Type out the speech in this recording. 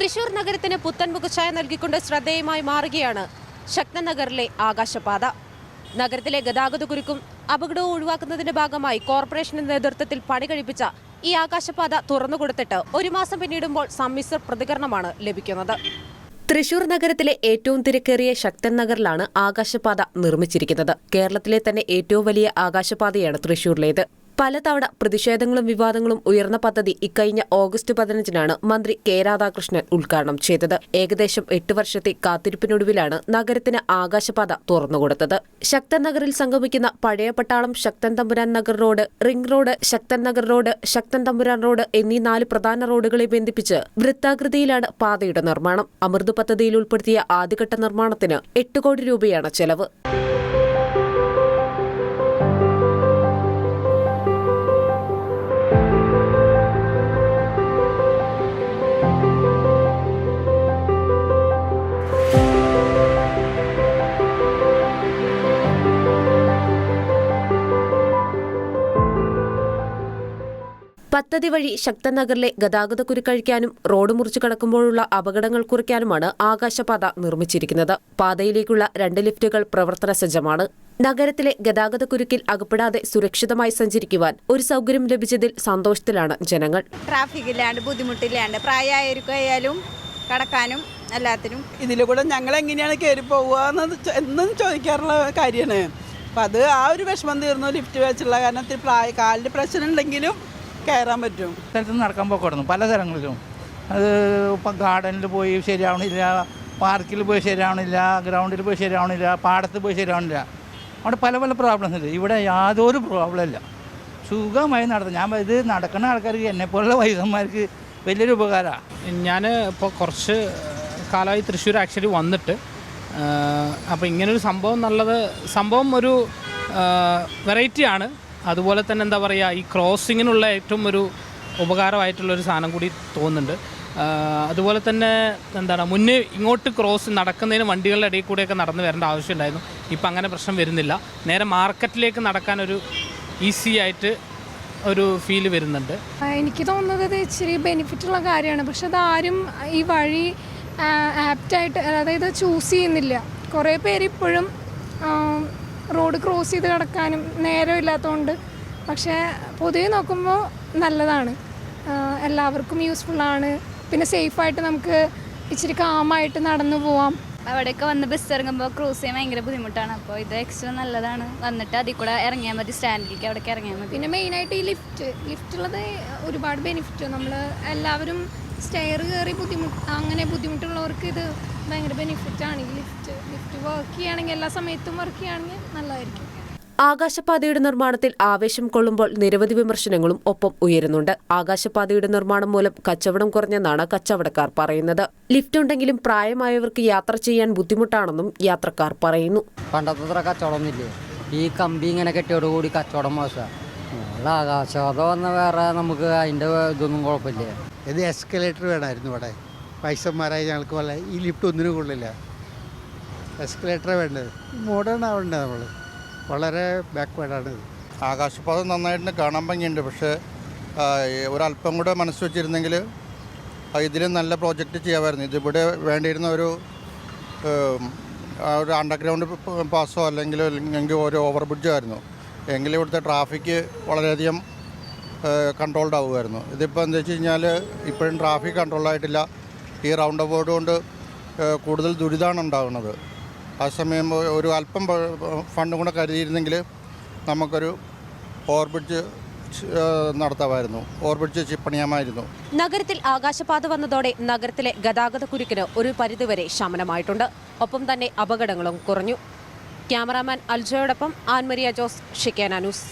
തൃശൂർ നഗരത്തിന് പുത്തൻ മുഖച്ഛായ നൽകിക്കൊണ്ട് ശ്രദ്ധേയമായി മാറുകയാണ് ശക്തൻ നഗറിലെ ആകാശപാത. നഗരത്തിലെ ഗതാഗത കുരുക്കും അപകടവും ഒഴിവാക്കുന്നതിന്റെ ഭാഗമായി കോർപ്പറേഷന്റെ നേതൃത്വത്തിൽ പണി കഴിപ്പിച്ച ഈ ആകാശപാത തുറന്നുകൊടുത്തിട്ട് ഒരു മാസം പിന്നിടുമ്പോൾ സമ്മിശ്ര പ്രതികരണമാണ് ലഭിക്കുന്നത്. തൃശൂർ നഗരത്തിലെ ഏറ്റവും തിരക്കേറിയ ശക്തൻ നഗറിലാണ് ആകാശപാത നിർമ്മിച്ചിരിക്കുന്നത്. കേരളത്തിലെ തന്നെ ഏറ്റവും വലിയ ആകാശപാതയാണ് തൃശൂരിലേത്. പലതവണ പ്രതിഷേധങ്ങളും വിവാദങ്ങളും ഉയർന്ന പദ്ധതി ഇക്കഴിഞ്ഞ ഓഗസ്റ്റ് പതിനഞ്ചിനാണ് മന്ത്രി കെ രാധാകൃഷ്ണൻ ഉദ്ഘാടനം ചെയ്തത്. ഏകദേശം എട്ട് വർഷത്തെ കാത്തിരിപ്പിനൊടുവിലാണ് നഗരത്തിന് ആകാശപാത തുറന്നുകൊടുത്തത്. ശക്തൻ നഗറിൽ സംഗമിക്കുന്ന പഴയ പട്ടാളം Sakthan Thampuran Nagar road ring road Sakthan Nagar road Sakthan Thampuran road എന്നീ നാല് പ്രധാന റോഡുകളെ ബന്ധിപ്പിച്ച് വൃത്താകൃതിയിലാണ് പാതയുടെ നിർമ്മാണം. അമൃത് പദ്ധതിയിൽ ഉൾപ്പെടുത്തിയ ആദ്യഘട്ട നിർമ്മാണത്തിന് എട്ട് കോടി രൂപയാണ് ചെലവ്. പദ്ധതി വഴി ശക്തൻ നഗറിലെ ഗതാഗത കുരുക്കഴിക്കാനും റോഡ് മുറിച്ചു കടക്കുമ്പോഴുള്ള അപകടങ്ങൾ കുറയ്ക്കാനുമാണ് ആകാശപാത നിർമ്മിച്ചിരിക്കുന്നത്. പാതയിലേക്കുള്ള രണ്ട് ലിഫ്റ്റുകൾ പ്രവർത്തന സജ്ജമാണ്. നഗരത്തിലെ ഗതാഗത കുരുക്കിൽ അകപ്പെടാതെ സുരക്ഷിതമായി സഞ്ചരിക്കുവാൻ ഒരു സൗകര്യം ലഭിച്ചതിൽ സന്തോഷത്തിലാണ് ജനങ്ങൾ. ട്രാഫിക് ഇല്ലാണ്ട് ബുദ്ധിമുട്ടില്ലാണ്ട് പ്രായമായിരിക്കും കടക്കാനും എല്ലാത്തിനും. ഇതിലൂടെ കൂടെ ഞങ്ങൾ എങ്ങനെയാണ് കയറി പോകുക എന്നും ചോദിക്കാറുള്ള കാര്യമാണ്. അപ്പം അത് ആ ഒരു വിഷമം തീർന്നു ലിഫ്റ്റ് വെച്ചുള്ള കാരണം കാലിന്റെ പ്രായ പ്രശ്നം ഉണ്ടെങ്കിലും കയറാൻ പറ്റും. സ്ഥലത്ത് നടക്കാൻ പോക്കായിരുന്നു. പല സ്ഥലങ്ങളിലും. അത് ഇപ്പം ഗാർഡനിൽ പോയി ശരിയാവണില്ല. പാർക്കിൽ പോയി ശരിയാവണില്ല. ഗ്രൗണ്ടിൽ പോയി ശരിയാവണില്ല. പാടത്ത് പോയി ശരിയാവണില്ല. അവിടെ പല പല പ്രോബ്ലംസ് ഉണ്ട്. ഇവിടെ യാതൊരു പ്രോബ്ലം ഇല്ല. സുഖമായി നടത്തും ഞാൻ ഇത് നടക്കുന്ന ആൾക്കാർക്ക് എന്നെപ്പോലുള്ള വയസ്സന്മാർക്ക് വലിയൊരു ഉപകാരമാണ് ഞാൻ ഇപ്പോൾ കുറച്ച് കാലമായി തൃശ്ശൂർ ആക്ച്വലി വന്നിട്ട് അപ്പോൾ ഇങ്ങനൊരു സംഭവം നല്ലത് സംഭവം ഒരു വെറൈറ്റിയാണ് അതുപോലെ തന്നെ എന്താ പറയുക ഈ ക്രോസിങ്ങിനുള്ള ഏറ്റവും ഒരു ഉപകാരമായിട്ടുള്ളൊരു സാധനം കൂടി തോന്നുന്നുണ്ട്. അതുപോലെ തന്നെ എന്താണ് മുന്നേ ഇങ്ങോട്ട് ക്രോസ് നടക്കുന്നതിന് വണ്ടികളുടെ ഇടയിൽ കൂടെയൊക്കെ നടന്നു വരേണ്ട ആവശ്യമുണ്ടായിരുന്നു. ഇപ്പം അങ്ങനെ പ്രശ്നം വരുന്നില്ല. നേരെ മാർക്കറ്റിലേക്ക് നടക്കാനൊരു ഈസി ആയിട്ട് ഒരു ഫീൽ വരുന്നുണ്ട്. എനിക്ക് തോന്നുന്നത് ഇത് ഇച്ചിരി ബെനിഫിറ്റ് ഉള്ള കാര്യമാണ്. പക്ഷെ അതാരും ഈ വഴി ആപ്റ്റായിട്ട് അതായത് ചൂസ് ചെയ്യുന്നില്ല. കുറേ പേര് ഇപ്പോഴും റോഡ് ക്രോസ് ചെയ്ത് കിടക്കാനും നേരം ഇല്ലാത്തതുകൊണ്ട് പക്ഷേ പൊതുവെ നോക്കുമ്പോൾ നല്ലതാണ്. എല്ലാവർക്കും യൂസ്ഫുള്ളാണ്. പിന്നെ സേഫായിട്ട് നമുക്ക് ഇച്ചിരി കാമായിട്ട് നടന്നു പോവാം. അവിടെയൊക്കെ വന്ന് ബസ് ഇറങ്ങുമ്പോൾ ക്രൂസ് ചെയ്യാൻ ഭയങ്കര ബുദ്ധിമുട്ടാണ്. അപ്പോൾ ഇത് എക്സ്ട്രാ നല്ലതാണ്. വന്നിട്ട് അതിൽ കൂടെ ഇറങ്ങിയാൽ മതി സ്റ്റാൻഡിലേക്ക് അവിടേക്ക് ഇറങ്ങിയാൽ മതി. പിന്നെ മെയിനായിട്ട് ഈ ലിഫ്റ്റ് ലിഫ്റ്റുള്ളത് ഒരുപാട് ബെനിഫിറ്റ് നമ്മൾ എല്ലാവരും സ്റ്റെയർ കയറി ബുദ്ധിമുട്ട് അങ്ങനെ ബുദ്ധിമുട്ടുള്ളവർക്ക് ഇത് ഭയങ്കര ബെനിഫിറ്റാണ് ഈ ലിഫ്റ്റ് ലിഫ്റ്റ് വർക്ക് ചെയ്യുകയാണെങ്കിൽ എല്ലാ സമയത്തും വർക്ക് ചെയ്യുകയാണെങ്കിൽ നല്ലതായിരിക്കും. ആകാശപാതയുടെ നിർമ്മാണത്തിൽ ആവേശം കൊള്ളുമ്പോൾ നിരവധി വിമർശനങ്ങളും ഒപ്പം ഉയരുന്നുണ്ട്. ആകാശപാതയുടെ നിർമ്മാണം മൂലം കച്ചവടം കുറഞ്ഞെന്നാണ് കച്ചവടക്കാർ പറയുന്നത്. ലിഫ്റ്റ് ഉണ്ടെങ്കിലും പ്രായമായവർക്ക് യാത്ര ചെയ്യാൻ ബുദ്ധിമുട്ടാണെന്നും യാത്രക്കാർ പറയുന്നു. പണ്ടത്തെ കച്ചവടം കച്ചവടമൊന്നുമില്ലേ? ഈ കമ്പി ഇങ്ങനെ കെട്ടിയോടുകൂടി കച്ചവടം മോശമാണ്. ആകാശവാദം ആകാശപാത വന്ന വേറെ നമുക്ക് അതിന്റെ ഇതൊന്നും കുഴപ്പമില്ല? ഇത് എസ്കലേറ്റർ വേണമായിരുന്നു ഇവിടെ. പൈസന്മാരായി ഞങ്ങൾക്ക് വല്ല ഈ ലിഫ്റ്റ് ഒന്നിനും കൊള്ളില്ല. എസ്കലേറ്റർ വേണ്ടത്. മോഡേൺ ആവേണ്ടത് നമ്മൾ വളരെ ബാക്ക്വേർഡാണ് ഇത്. ആകാശപാത നന്നായിട്ട് കാണാൻ ഭംഗിയുണ്ട്. പക്ഷേ ഒരല്പം കൂടെ മനസ്സ് വെച്ചിരുന്നെങ്കിൽ ഇതിലും നല്ല പ്രോജക്റ്റ് ചെയ്യാമായിരുന്നു. ഇതിവിടെ വേണ്ടിയിരുന്ന ഒരു ഒരു അണ്ടർഗ്രൗണ്ട് പാസോ അല്ലെങ്കിൽ അല്ലെങ്കിൽ ഒരു ഓവർ ബ്രിഡ്ജോ ആയിരുന്നു. എങ്കിലും ഇവിടുത്തെ ട്രാഫിക്ക് വളരെയധികം കൺട്രോൾഡ് ആവുമായിരുന്നു. ഇതിപ്പോൾ എന്താ വെച്ച് കഴിഞ്ഞാൽ ഇപ്പോഴും ട്രാഫിക് കൺട്രോളായിട്ടില്ല ഈ റൗണ്ട് അബൌട്ട് കൊണ്ട് കൂടുതൽ ദുരിതമാണ് ഉണ്ടാകുന്നത് ആ സമയം ഒരു അല്പം ഫണ്ടും കൂടെ കരുതിയിരുന്നെങ്കിൽ നമുക്കൊരു ഓർബിറ്റ് നടത്താമായിരുന്നു. ഓർബിറ്റ് ചിപ്പണിയാമായിരുന്നു. നഗരത്തിൽ ആകാശപാത വന്നതോടെ നഗരത്തിലെ ഗതാഗത കുരുക്കിന് ഒരു പരിധിവരെ ശമനമായിട്ടുണ്ട്. ഒപ്പം തന്നെ അപകടങ്ങളും കുറഞ്ഞു. ക്യാമറാമാൻ അൽജോയോടൊപ്പം ആൻമരിയ ജോസ് ഷിക്കാനുസ്